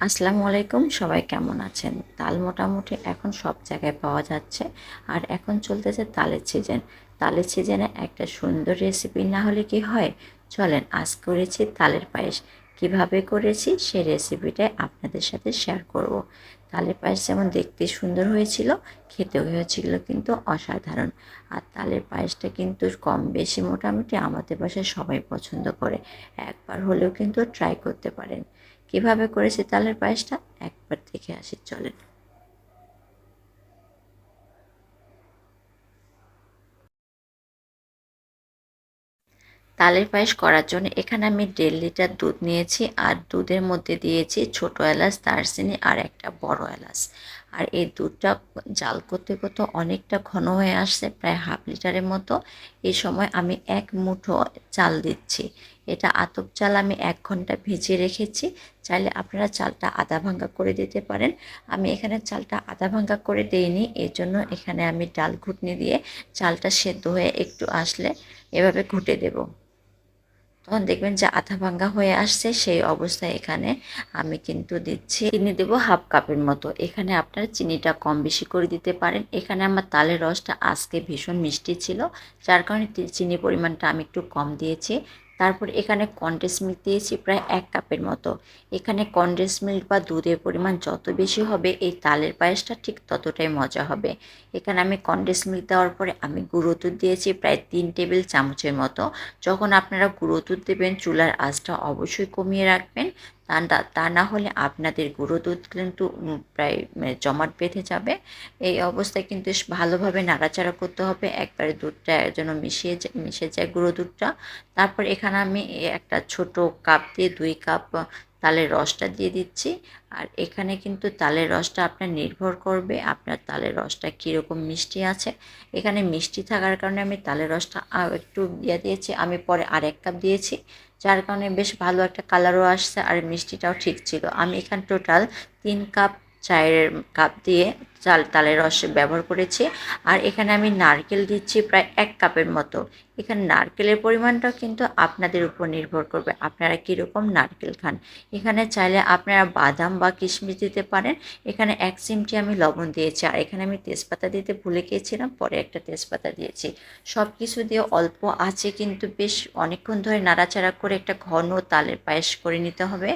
আসসালামু আলাইকুম, সবাই কেমন আছেন? তাল মোটামুটি এখন সব জায়গায় পাওয়া যাচ্ছে। আর এখন চলতেছে তালের সিজন তালের সিজনে একটা সুন্দর রেসিপি না হলে কি হয়? চলেন, আজ করেছি তালের পায়েস। কীভাবে করেছি? সেই রেসিপিটাই আপনাদের সাথে শেয়ার করব। তালের পায়েস যেমন দেখতে সুন্দর হয়েছিল, খেতেও হয়েছিল কিন্তু অসাধারণ। আর তালের পায়েসটা কিন্তু কম বেশি মোটামুটি আমাদের বাসায় সবাই পছন্দ করে। একবার হলেও কিন্তু ট্রাই করতে পারেন। কীভাবে করেছি তালের পায়েসটা? একবার দেখে আসি চলেন। তালের পায়েস করার জন্য এখানে আমি দেড় লিটার দুধ নিয়েছি আর দুধের মধ্যে দিয়েছি ছোট এলাচ, দারচিনি আর একটা বড় এলাচ। আর এই দুধটা জাল করতে করতে অনেকটা ঘন হয়ে আসছে, প্রায় হাফ লিটারের মতো। এই সময় আমি এক মুঠো চাল দিচ্ছি। এটা আতপ চাল আমি এক ঘণ্টা ভিজিয়ে রেখেছি। চাইলে আপনারা চালটা আধা ভাঙ্গা করে দিতে পারেন। আমি এখানে চালটা আধা ভাঙ্গা করে দিইনি, এর জন্য এখানে আমি ডাল ঘুটনি দিয়ে চালটা সেদ্ধ হয়ে একটু আসলে এভাবে ঘুটে দেবো। তখন দেখবেন যে আধা ভাঙ্গা হয়ে আসছে, সেই অবস্থায় এখানে আমি কিন্তু দিচ্ছি চিনি দেব হাফ কাপের মতো। এখানে আপনার চিনিটা কম বেশি করে দিতে পারেন। এখানে আমার তালের রসটা আজকে ভীষণ মিষ্টি ছিল, যার কারণে চিনি পরিমাণটা আমি একটু কম দিয়েছি। তারপর এখানে কন্ডেন্স মিল্ক দিয়েছি প্রায় এক কাপের মতো। এখানে কন্ডেন্স মিল্ক বা দুধের পরিমাণ যত বেশি হবে, এই তালের পায়েসটা ঠিক ততটাই মজা হবে। এখানে আমি কন্ডেন্স মিল্ক দেওয়ার পরে আমি গুঁড়ো দুধ দিয়েছি প্রায় তিন টেবিল চামচের মতো। যখন আপনারা গুঁড়ো দুধ দেবেন, চুলার আঁচটা অবশ্যই কমিয়ে রাখবেন। তা তা না হলে আপনাদের গুঁড়ো দুধ কিন্তু প্রায় জমাট বেঁধে যাবে। এই অবস্থায় কিন্তু ভালোভাবে নাড়াচাড়া করতে হবে। একবারে দুধটা যেন মিশিয়ে মিশে যায় গুঁড়ো দুধটা। তারপর এখানে আমি একটা ছোট কাপ দিয়ে দুই কাপ তালের রসটা দিয়ে দিচ্ছি। আর এখানে কিন্তু তালের রসটা আপনার নির্ভর করবে আপনার তালের রসটা কীরকম মিষ্টি আছে। এখানে মিষ্টি থাকার কারণে আমি তালের রসটা একটু দিয়ে দিয়েছি। আমি পরে আর এক কাপ দিয়েছি। যার কারণে বেশ ভালো একটা কালারও আসছে আর মিষ্টিটাও ঠিক ছিল। আমি এখানে টোটাল তিন কাপ চায়ের কাপ দিয়ে চাল, তালের রস ব্যবহার করেছি। আর এখানে আমি নারকেল দিচ্ছি প্রায় এক কাপের মতো। এখানে নারকেলের পরিমাণটা কিন্তু আপনাদের উপর নির্ভর করবে। আপনারা কীরকম নারকেল খান। এখানে চাইলে আপনারা বাদাম বা কিশমিশ দিতে পারেন। এখানে এক চিমটি আমি লবণ দিয়েছি। আর এখানে আমি তেজপাতা দিতে ভুলে গিয়েছিলাম, পরে একটা তেজপাতা দিয়েছি। সব কিছু দিয়ে অল্প আছে কিন্তু বেশ অনেকক্ষণ ধরে নাড়াচাড়া করে একটা ঘন তালের পায়েস করে নিতে হবে।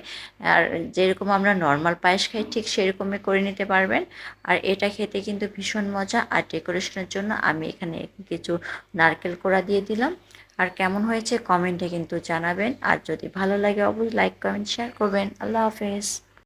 আর যেরকম আমরা নর্মাল পায়েস খাই, ঠিক সেরকমই করে নিতে পারবেন। আর এটা খেতে কিন্তু ভীষণ মজা। আর ডেকোরেশনের জন্য আমি এখানে কিছু নারকেল কোড়া দিয়ে দিলাম। আর কেমন হয়েছে কমেন্টে কিন্তু জানাবেন। আর যদি ভালো লাগে, অবশ্যই লাইক কমেন্ট শেয়ার করবেন। আল্লাহ হাফেজ।